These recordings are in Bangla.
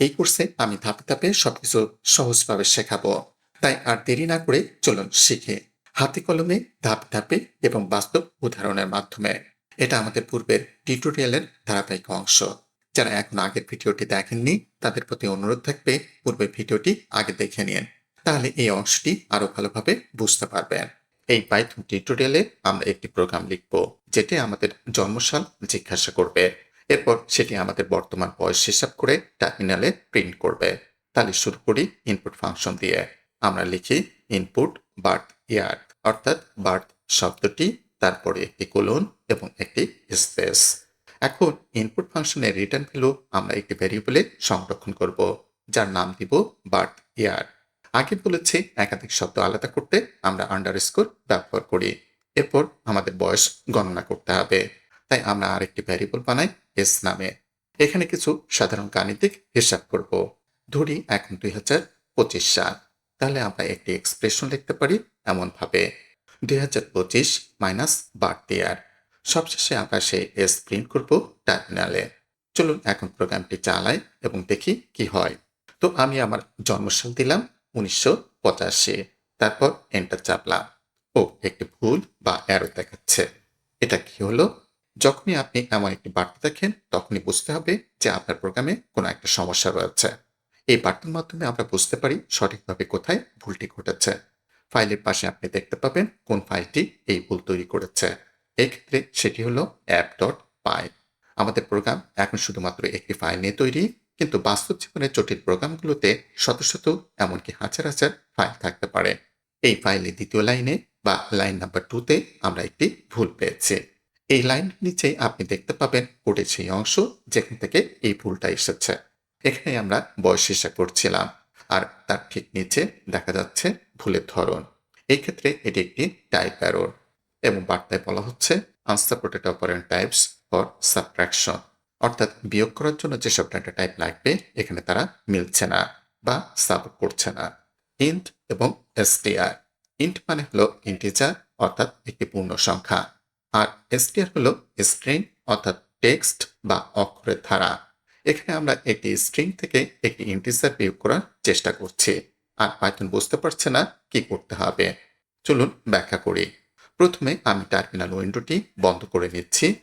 এই কোর্সে আমি ধাপে ধাপে সবকিছু সহজভাবে শেখাবো। তাই আর দেরি না করে চলুন শিখে। হাতে কলমে ধাপে ধাপে এবং বাস্তব উদাহরণের মাধ্যমে। এটা আমাদের পূর্বের টিউটোরিয়ালের ধারাবাহিক অংশ। যারা এখন আগের ভিডিওটি দেখেননি, তাদের প্রতি অনুরোধ থাকবে পূর্বের ভিডিওটি আগে দেখে নিন। তাহলে এই অংশটি আরও ভালোভাবে বুঝতে পারবেন। এই পাইথন টিউটোরিয়ালে আমরা একটি প্রোগ্রাম লিখব, যেটি আমাদের জন্মসাল জিজ্ঞাসা করবে। এরপর সেটি আমাদের বর্তমান বয়স হিসাব করে টার্মিনালে প্রিন্ট করবে। তাহলে শুরু করি ইনপুট ফাংশন দিয়ে। আমরা লিখি ইনপুট বার্থ ইয়ার অর্থাৎ বার্থ শব্দটি, তারপরে একটি কোলন এবং একটি স্পেস এখন ইনপুট ফাংশনের রিটার্ন ভ্যালু আমরা একটি ভ্যারিয়েবলে সংরক্ষণ করব, যার নাম দিব বার্থ ইয়ার আগে বলেছি একাধিক শব্দ আলাদা করতে আমরা আন্ডারস্কোর ব্যবহার করি। এরপর আমাদের বয়স গণনা করতে হবে। তাই আমরা আরেকটি ভ্যারিয়েবল বানাই এস নামে। এখানে কিছু সাধারণ গাণিতিক হিসাব করব। ধরি এখন দুই হাজার পঁচিশ সাল। তাহলে আমরা একটি এক্সপ্রেশন লিখতে পারি এমনভাবে। দুই হাজার পঁচিশ মাইনাস বার্থ ইয়ার সবশেষে আমরা সেই এস প্রিন্ট করব টার্মিনালে চলুন এখন প্রোগ্রামটি চালাই এবং দেখি কি হয়। তো আমি আমার জন্মসাল দিলাম উনিশশো পঁচাশি। তারপর এন্টার চাপলাম। ও, একটি ভুল বা অ্যারো দেখাচ্ছে। এটা কি হলো? যখনই আপনি এমন একটি বার্তা দেখেন, তখনই বুঝতে হবে যে আপনার প্রোগ্রামে কোনো একটা সমস্যা রয়েছে। এই বার্তার মাধ্যমে আমরা বুঝতে পারি সঠিকভাবে কোথায় ভুলটি ঘটেছে। ফাইলের পাশে আপনি দেখতে পাবেন কোন ফাইলটি এই ভুল তৈরি করেছে। এক্ষেত্রে সেটি হলো অ্যাপ ডট পাই আমাদের প্রোগ্রাম এখন শুধুমাত্র একটি ফাইল নিয়ে তৈরি, কিন্তু বাস্তব জীবনের জটিল প্রোগ্রামগুলোতে শত শত এমনকি হাজার হাজার ফাইল থাকতে পারে। এই ফাইলের দ্বিতীয় লাইনে বা লাইন নাম্বার টুতে আমরা একটি ভুল পেয়েছি। এই লাইন নিচে আপনি দেখতে পাবেন কোডের সেই অংশ যেখান থেকে এই ভুলটা এসেছে। এখানে আমরা বয়স হিসাব করছিলাম আর তার ঠিক নিচে দেখা যাচ্ছে ভুলের ধরন। এই ক্ষেত্রে এটি একটি টাইপ অ্যারোর এবং বার্তায় বলা হচ্ছে unsupported operand types for subtraction অর্থাৎ বিয়োগ করার জন্য যেসব ডাটা টাইপ লাগবে, এখানে তারা মিলছে না বা সাপোর্ট করছে না। ইন্ট এবং এসটিআর ইন্ট মানে হলো ইন্টিজার অর্থাৎ একটি পূর্ণ সংখ্যা আর এসটিআর হলো স্ট্রিং অর্থাৎ টেক্সট বা অক্ষরের ধারা। এখানে আমরা একটি স্ট্রিং থেকে একটি ইন্টিজার বিয়োগ করার চেষ্টা করছি। আর পাইথন বুঝতে পারছে না কি করতে হবে। চলুন ব্যাখ্যা করি। প্রথমে আমি টার্মিনাল উইন্ডোটি বন্ধ করে নিচ্ছি।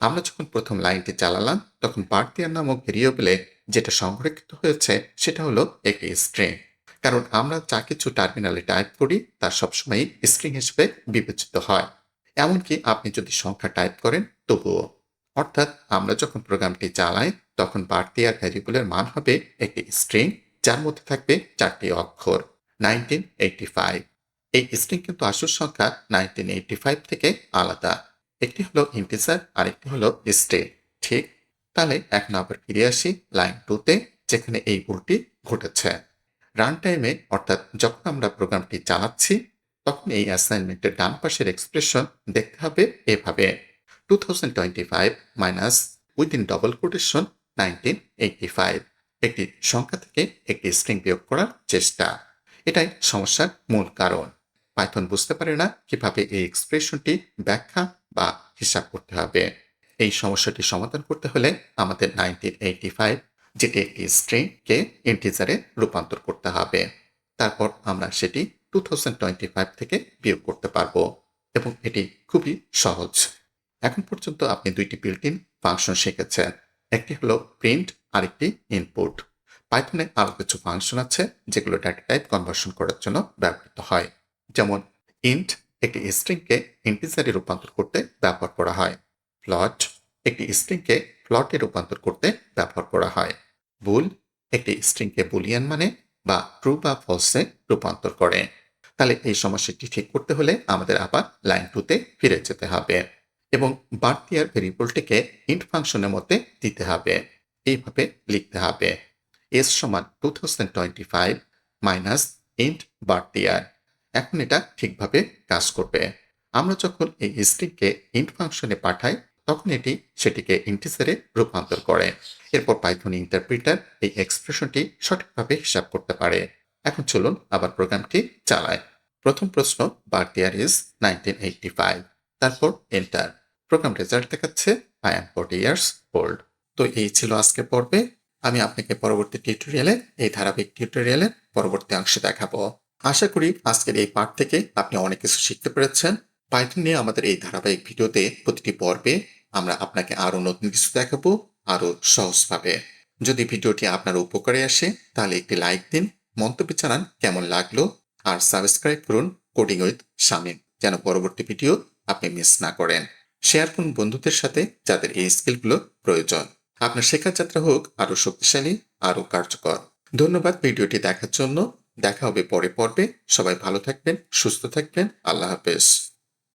আমরা যখন প্রথম লাইনটি চালালাম, তখন বার্তিয়ার নামক ভেরিয়েবলে যেটা সংরক্ষিত হয়েছে, সেটা হলো একটি স্ট্রিং কারণ আমরা যা কিছু টার্মিনালে টাইপ করি, তা সবসময় স্ট্রিং হিসেবে বিবেচিত হয়। এমনকি আপনি যদি সংখ্যা টাইপ করেন, তবুও। অর্থাৎ আমরা যখন প্রোগ্রামটি চালাই, তখন বাড়তি আর ভ্যারিয়েবলের মান হবে একটি স্ট্রিং যার মধ্যে থাকবে চারটি অক্ষর নাইনটিন এইটটি ফাইভ এই স্ট্রিং কিন্তু আসল সংখ্যা নাইনটিন এইটটি ফাইভ থেকে আলাদা। একটি হলো ইন্টিজার আরেকটি হলো স্ট্রিং ঠিক, তাহলে এখন আবার ফিরে আসি লাইন টুতে যেখানে এই ভুলটি ঘটেছে। রান টাইমে অর্থাৎ যখন আমরা প্রোগ্রামটি চালাচ্ছি তখন এই অ্যাসাইনমেন্টের ডান পাশের এক্সপ্রেশন দেখতে হবে এভাবে। Two thousand twenty five minus within double quotation nineteen eighty five একটি সংখ্যা থেকে একটি স্ট্রিং বিয়োগ করার চেষ্টা। এটাই সমস্যার মূল কারণ। পাইথন বুঝতে পারে না কীভাবে এই এক্সপ্রেশনটি ব্যাখ্যা বা হিসাব করতে হবে। এই সমস্যাটি সমাধান করতে হলে আমাদের নাইনটিন এইটটি ফাইভ যেটি একটি স্ট্রিংকে ইন্টিজারে রূপান্তর করতে হবে। তারপর আমরা সেটি টু থেকে বিয়োগ করতে পারব এবং এটি খুবই সহজ। এখন পর্যন্ত আপনি দুইটি বিল্ট ইন ফাংশন শিখেছেন। একটি হলো প্রিন্ট আরেকটি ইনপুট পাইথনে আরও কিছু ফাংশন আছে যেগুলো ডাটা টাইপ কনভার্সন করার জন্য ব্যবহৃত হয়। যেমন ইন্ট একটি স্ট্রিংকে ইন্টিজারে রূপান্তর করতে ব্যবহার করা হয়। প্লট একটি স্ট্রিংকে প্লটে রূপান্তর করতে ব্যবহার করা হয়। বুল একটি স্ট্রিংকে বুলিয়ান মানে বা ট্রু বা ফলসে রূপান্তর করে। তাহলে এই সমস্যাটি ঠিক করতে হলে আমাদের আবার লাইন টুতে ফিরে যেতে হবে এবং বার্তিয়ার ভেরিয়েবলটিকে ইন্ট ফাংশনের মধ্যে দিতে হবে। এইভাবে লিখতে হবে। এস সমান two thousand twenty five minus int birth year এখন এটা ঠিকভাবে কাজ করবে। আমরা যখন এই স্ট্রিংকে ইন্ট ফাংশনে পাঠাই, তখন এটি সেটিকে ইন্টিজারে রূপান্তর করে। এরপর পাইথন ইন্টারপ্রিটার এই এক্সপ্রেশনটি সঠিকভাবে হিসাব করতে পারে। এখন চলুন আবার প্রোগ্রামটি চালায় প্রথম প্রশ্ন birth year is nineteen eighty five তারপর এন্টার প্রোগ্রাম রেজাল্ট দেখাচ্ছে I am forty years old তো এই ছিল আজকের পর্বে। আমি আপনাকে পরবর্তী টিউটোরিয়ালে এই ধারাবাহিক টিউটোরিয়ালের পরবর্তী অংশে দেখাবো। আশা করি আজকের এই পাঠ থেকে আপনি অনেক কিছু শিখতে পেরেছেন। পাইথন নিয়ে আমাদের এই ধারাবাহিক ভিডিওতে প্রতিটি পর্বে আমরা আপনাকে আরও নতুন কিছু দেখাবো আরও সহজভাবে। যদি ভিডিওটি আপনার উপকারে আসে, তাহলে একটি লাইক দিন মন্তব্য জানান কেমন লাগল আর সাবস্ক্রাইব করুন কোডিং উইথ শামিম, যেন পরবর্তী ভিডিও আপনি মিস না করেন। শেয়ার করুন বন্ধুদের সাথে যাদের এই স্কিলগুলো প্রয়োজন। আপনার শেখার যাত্রা হোক আরও শক্তিশালী, আরও কার্যকর। ধন্যবাদ ভিডিওটি দেখার জন্য। দেখা হবে পরে পর্বে। সবাই ভালো থাকবেন, সুস্থ থাকবেন। আল্লাহ হাফেজ।